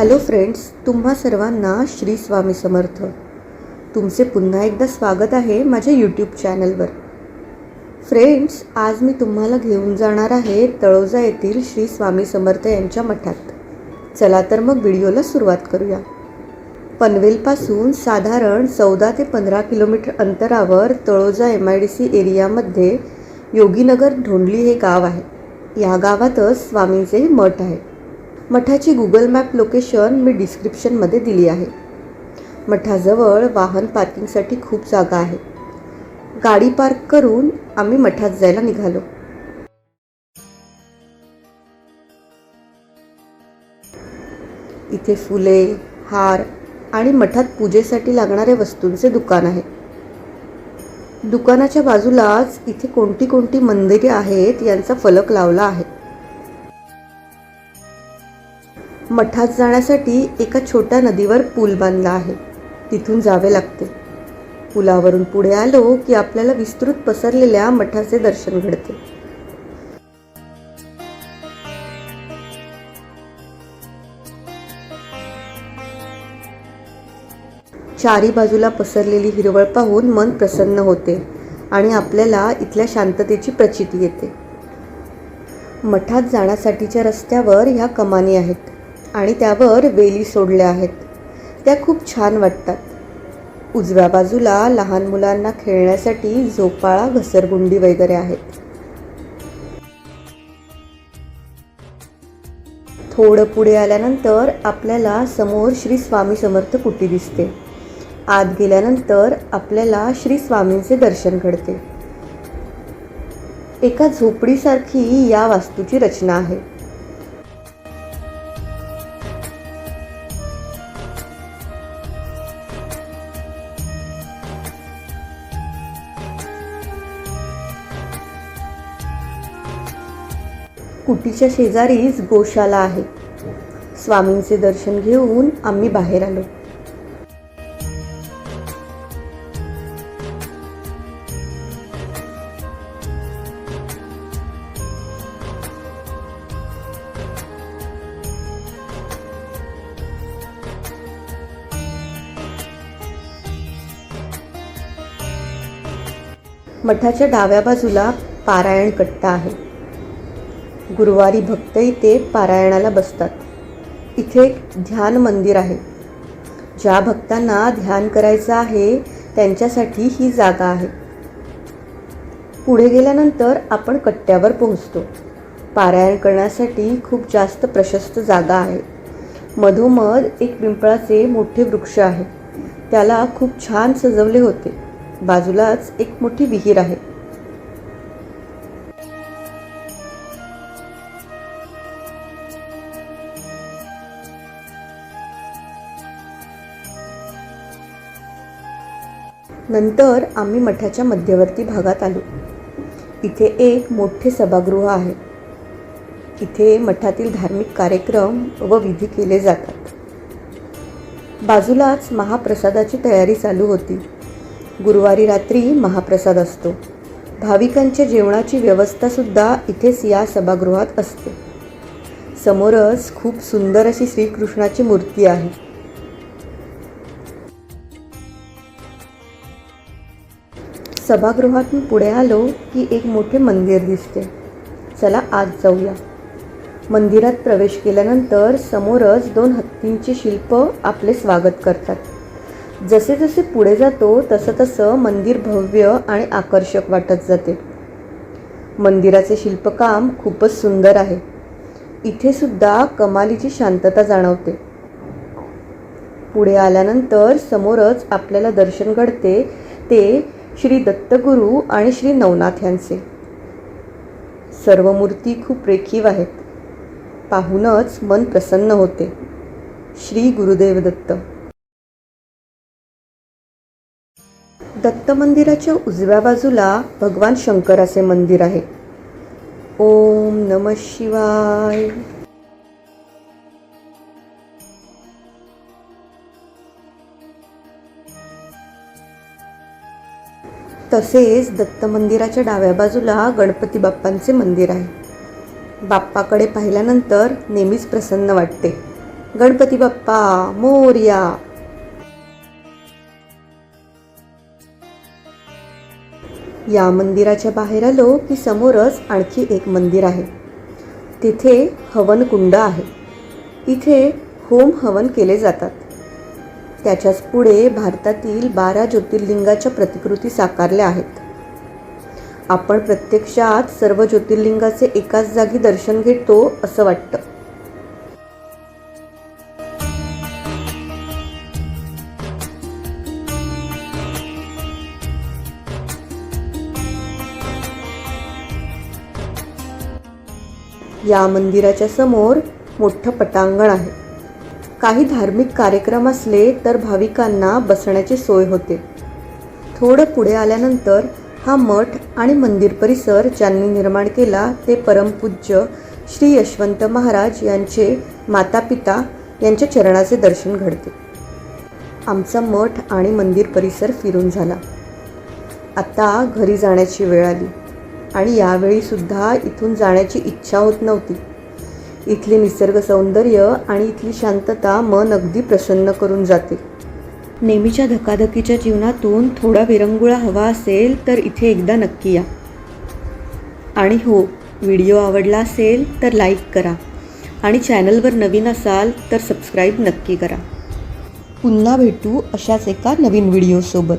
Hello friends तुम्हा सर्वांना श्री स्वामी समर्थ. तुमचे पुन्हा एकदा स्वागत आहे माझ्या यूट्यूब चॅनलवर फ्रेंड्स आज मी तुम्हाला घेऊन जाणार आहे तळोजा येथील श्री स्वामी समर्थ यांच्या मठात. चला तर मग व्हिडिओला सुरुवात करूया. पनवेलपासून साधारण चौदा ते पंधरा किलोमीटर अंतरावर Taloja M I D C एरियामध्ये योगीनगर ढोंडली हे गाव आहे. या गावातच स्वामींचे मठ आहे. मठाची गुगल मॅप लोकेशन मी डिस्क्रिप्शनमध्ये दिली आहे. मठाजवळ वाहन पार्किंगसाठी खूप जागा आहे. गाडी पार्क करून आम्ही मठात जायला निघालो. इथे फुले हार आणि मठात पूजेसाठी लागणाऱ्या वस्तूंचे दुकान आहे. दुकानाच्या बाजूलाच इथे कोणती कोणती मंदिरे आहेत यांचा फलक लावला आहे. मठात जाण्यासाठी एका छोट्या नदीवर पूल बांधला आहे. तिथून जावे लागते. पुलावरून पुढे आलो की आपल्याला विस्तृत पसरलेल्या मठाचे दर्शन घडते. चारी बाजूला पसरलेली हिरवळ पाहून मन प्रसन्न होते आणि आपल्याला इथल्या शांततेची प्रचिती येते. मठात जाण्यासाठीच्या रस्त्यावर ह्या कमानी आहेत. आणि त्यावर वेली सोडल्या आहेत. त्या खूप छान वाटतात. उजव्या बाजूला लहान मुलांना खेळण्यासाठी झोपाळा घसरगुंडी वगैरे आहेत. थोडं पुढे आल्यानंतर आपल्याला समोर श्री स्वामी समर्थ कुटी दिसते. आत गेल्यानंतर आपल्याला श्री स्वामींचे दर्शन घडते. एका झोपडीसारखी या वास्तूची रचना आहे. कुटीच्या शेजारीच गोशाला आहे. स्वामींचे दर्शन घेऊन आम्ही बाहेर आलो. मठाच्या डाव्या बाजूला पारायण कट्टा आहे. गुरुवारी भक्तही ते पारायणाला बसतात. इथे एक ध्यान मंदिर आहे. ज्या भक्तांना ध्यान करायचं आहे त्यांच्यासाठी ही जागा आहे. पुढे गेल्यानंतर आपण कट्ट्यावर पोहोचतो. पारायण करण्यासाठी खूप जास्त प्रशस्त जागा आहे. मधोमध एक पिंपळाचे मोठे वृक्ष आहे. त्याला खूप छान सजवले होते. बाजूलाच एक मोठी विहीर आहे. नंतर आम्ही मठाच्या मध्यवर्ती भागात आलो. इथे एक मोठे सभागृह आहे. इथे मठातील धार्मिक कार्यक्रम व विधी केले जातात. बाजूलाच महाप्रसादाची तयारी चालू होती. गुरुवारी रात्री महाप्रसाद असतो. भाविकांच्या जेवणाची व्यवस्थासुद्धा इथेच या सभागृहात असते. समोरच खूप सुंदर अशी श्रीकृष्णाची मूर्ती आहे. सभागृहातून पुढे आलो की एक मोठे मंदिर दिसते. चला आत जाऊया. मंदिरात प्रवेश केल्यानंतर समोरच दोन हत्तींची शिल्प आपले स्वागत करतात. जसे जसे पुढे जातो तसं तसं मंदिर भव्य आणि आकर्षक वाटत जाते. मंदिराचे शिल्पकाम खूपच सुंदर आहे. इथे सुद्धा कमालीची शांतता जाणवते. पुढे आल्यानंतर समोरच आपल्याला दर्शन घडते ते श्री दत्तगुरू आणि श्री नवनाथ यांचे. सर्व मूर्ती खूप रेखीव आहेत. पाहूनच मन प्रसन्न होते. श्री गुरुदेव दत्त. दत्त मंदिराच्या उजव्या बाजूला भगवान शंकराचे मंदिर आहे. ओम नम शिवाय. तसेच दत्त मंदिराच्या डाव्या बाजूला गणपती बाप्पांचे मंदिर आहे. बाप्पाकडे पाहिल्यानंतर नेहमीच प्रसन्न वाटते. गणपती बाप्पा मोर्या. या मंदिराच्या बाहेर आलो की समोरच आणखी एक मंदिर आहे. तिथे हवनकुंड आहे. इथे होम हवन केले जातात. त्याच्याच पुढे भारतातील बारा ज्योतिर्लिंगाच्या प्रतिकृती साकारल्या आहेत. आपण प्रत्यक्षात सर्व ज्योतिर्लिंगाचे एकाच जागी दर्शन घेतो असं वाटतं. या मंदिराच्या समोर मोठं पटांगण आहे. काही धार्मिक कार्यक्रम असले तर भाविकांना बसण्याची सोय होते. थोडं पुढे आल्यानंतर हा मठ आणि मंदिर परिसर ज्यांनी निर्माण केला ते परमपूज्य श्री यशवंत महाराज यांचे माता पिता यांच्या चरणाचे दर्शन घडते. आमचा मठ आणि मंदिर परिसर फिरून झाला. आता घरी जाण्याची वेळ आली आणि यावेळीसुद्धा इथून जाण्याची इच्छा होत नव्हती. इथले निसर्ग सौंदर्य आणि इथली शांतता मन अगदी प्रसन्न करून जाते. नेहमीच्या धकाधकीच्या जीवनातून थोडा विरंगुळा हवा असेल तर इथे एकदा नक्की या. आणि हो व्हिडिओ आवडला असेल तर लाईक करा. आणि चॅनलवर नवीन असाल तर सबस्क्राईब नक्की करा. पुन्हा भेटू अशाच एका नवीन व्हिडिओसोबत.